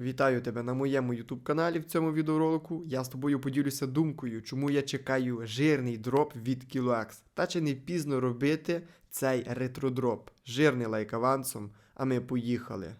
Вітаю тебе на моєму YouTube каналі. В цьому відеоролику я з тобою поділюся думкою, чому я чекаю жирний дроп від KiloX. Та чи не пізно робити цей ретродроп. Жирний лайк авансом, а ми поїхали.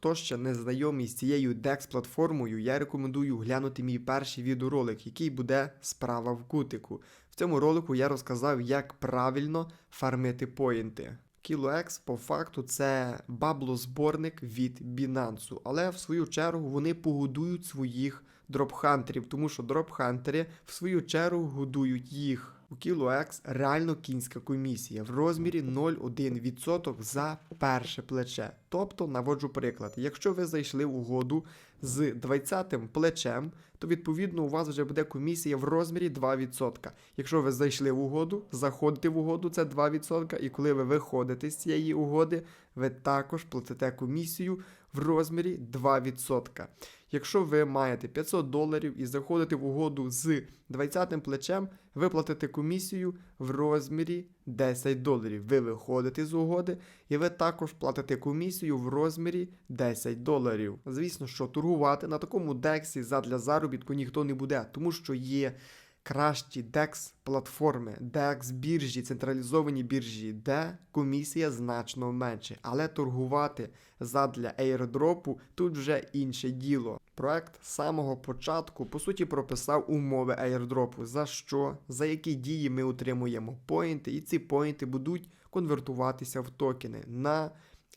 Хто ще не знайомий з цією DEX-платформою, я рекомендую глянути мій перший відеоролик, який буде справа в кутику. В цьому ролику я розказав, як правильно фармити поінти. KiloX по факту це баблозборник від Binance, але в свою чергу вони погодують своїх дропхантерів, тому що дропхантери в свою чергу годують їх. У KiloX реально кінська комісія в розмірі 0,1% за перше плече. Тобто, наводжу приклад, якщо ви зайшли в угоду з 20-м плечем, то відповідно у вас вже буде комісія в розмірі 2%. Якщо ви зайшли в угоду, заходите в угоду, це 2%, і коли ви виходите з цієї угоди, ви також платите комісію в розмірі 2%. Якщо ви маєте 500 доларів і заходите в угоду з 20-м плечем, ви платите комісію в розмірі 10 доларів. Ви виходите з угоди і ви також платите комісію в розмірі 10 доларів. Звісно, що торгувати на такому дексі задля заробітку ніхто не буде, тому що є кращі DEX платформи, DEX біржі, централізовані біржі, де комісія значно менше. Але торгувати задля airdropу тут вже інше діло. Проект з самого початку по суті прописав умови airdropу, за що, за які дії ми отримуємо поінти, і ці поінти будуть конвертуватися в токени. На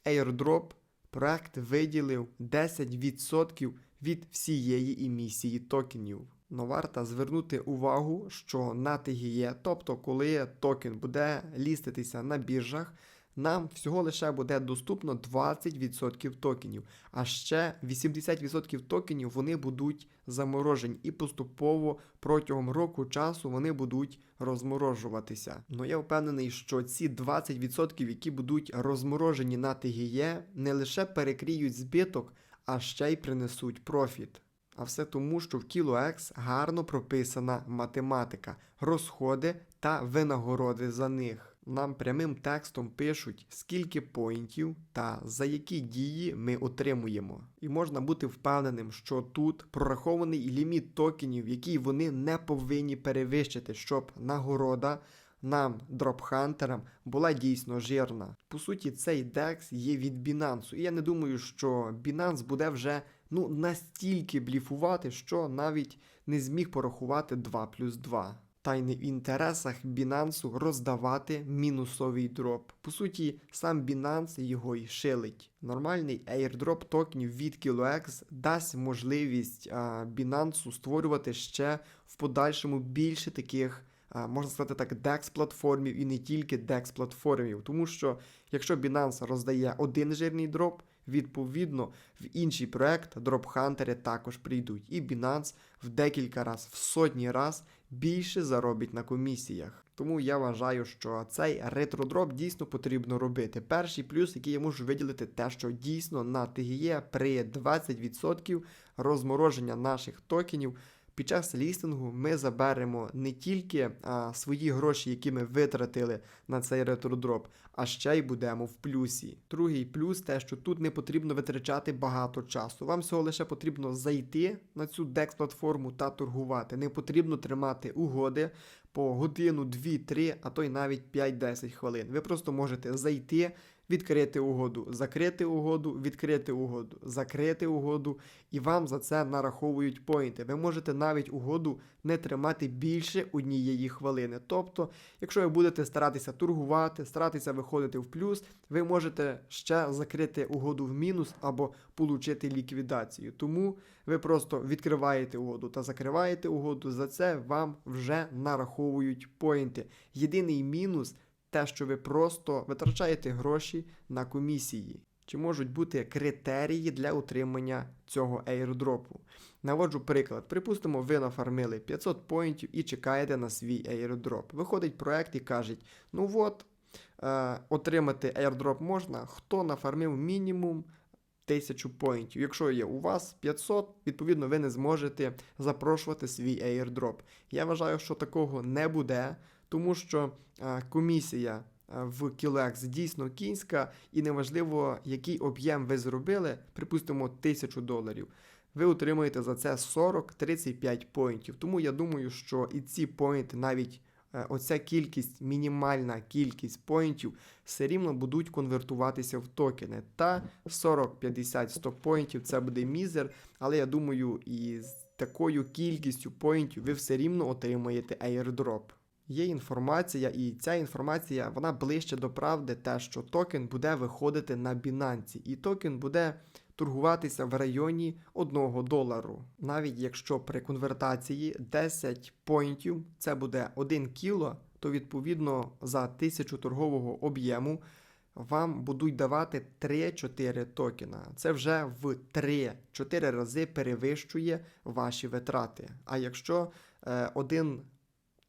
airdrop проект виділив 10% від всієї емісії токенів. Но варто звернути увагу, що на TGE, тобто коли токен буде ліститися на біржах, нам всього лише буде доступно 20% токенів, а ще 80% токенів вони будуть заморожені і поступово протягом року часу вони будуть розморожуватися. Ну я впевнений, що ці 20%, які будуть розморожені на TGE, не лише перекриють збиток, а ще й принесуть профіт. А все тому, що в KiloX гарно прописана математика, розходи та винагороди за них. Нам прямим текстом пишуть, скільки поінтів та за які дії ми отримуємо. І можна бути впевненим, що тут прорахований ліміт токенів, який вони не повинні перевищити, щоб нагорода нам, дропхантерам, була дійсно жирна. По суті, цей DEX є від Binance. І я не думаю, що Binance буде вже ну, настільки бліфувати, що навіть не зміг порахувати 2 плюс 2. Та й не в інтересах Binance роздавати мінусовий дроп. По суті, сам Binance його й шилить. Нормальний airdrop токенів від KiloX дасть можливість а, Binance створювати ще в подальшому більше таких можна сказати так, DEX-платформів і не тільки DEX-платформів. Тому що якщо Binance роздає один жирний дроп, відповідно в інший проект дропхантери також прийдуть. І Binance в декілька разів, в сотні раз більше заробить на комісіях. Тому я вважаю, що цей ретродроп дійсно потрібно робити. Перший плюс, який я можу виділити, те, що дійсно на TGE при 20% розмороження наших токенів. Під час лістингу ми заберемо не тільки а, свої гроші, які ми витратили на цей ретродроп, а ще й будемо в плюсі. Другий плюс те, що тут не потрібно витрачати багато часу. Вам всього лише потрібно зайти на цю DEX-платформу та торгувати. Не потрібно тримати угоди по годину, 2-3, а то й навіть 5-10 хвилин. Ви просто можете зайти відкрити угоду, закрити угоду, відкрити угоду, закрити угоду, і вам за це нараховують поінти. Ви можете навіть угоду не тримати більше однієї хвилини. Тобто, якщо ви будете старатися торгувати, старатися виходити в плюс, ви можете ще закрити угоду в мінус або отримати ліквідацію. Тому ви просто відкриваєте угоду та закриваєте угоду. За це вам вже нараховують поінти. Єдиний мінус те, що ви просто витрачаєте гроші на комісії. Чи можуть бути критерії для утримання цього airdropу? Наводжу приклад. Припустимо, ви нафармили 500 поінтів і чекаєте на свій airdrop. Виходить проект і каже, ну от, е, отримати airdrop можна, хто нафармив мінімум 1000 поінтів. Якщо є у вас 500, відповідно, ви не зможете запрошувати свій airdrop. Я вважаю, що такого не буде, тому що е, комісія е, в Kilex дійсно кінська, і неважливо, який об'єм ви зробили, припустимо, 1000 доларів. Ви отримуєте за це 40-35 поінтів. Тому я думаю, що і ці поінти, навіть е, оця кількість, мінімальна кількість поінтів, все рівно будуть конвертуватися в токени. Та 40, 50, 100 поінтів це буде мізер, але я думаю, і з такою кількістю поінтів ви все рівно отримаєте airdrop. Є інформація, і ця інформація вона ближче до правди, те, що токен буде виходити на Binance, і токен буде торгуватися в районі 1 долару. Навіть якщо при конвертації 10 поінтів це буде 1 кіло, то відповідно за 1000 торгового об'єму вам будуть давати 3-4 токена. Це вже в 3-4 рази перевищує ваші витрати. А якщо е, один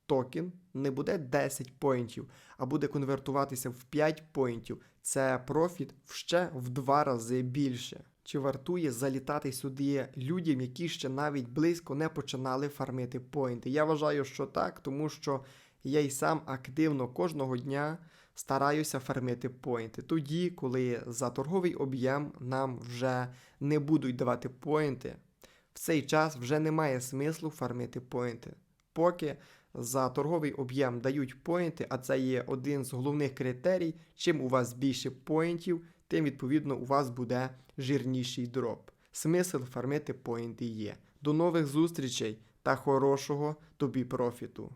токен не буде 10 поінтів, а буде конвертуватися в 5 поінтів, це профіт ще в 2 рази більше. Чи вартує залітати сюди людям, які ще навіть близько не починали фармити поінти? Я вважаю, що так, тому що я й сам активно кожного дня стараюся фармити поінти. Тоді, коли за торговий об'єм нам вже не будуть давати поінти, в цей час вже немає смислу фармити поінти. Поки за торговий об'єм дають поінти, а це є один з головних критерій. Чим у вас більше поінтів, тим відповідно у вас буде жирніший дроп. Смисл фармити поінти є. До нових зустрічей та хорошого тобі профіту!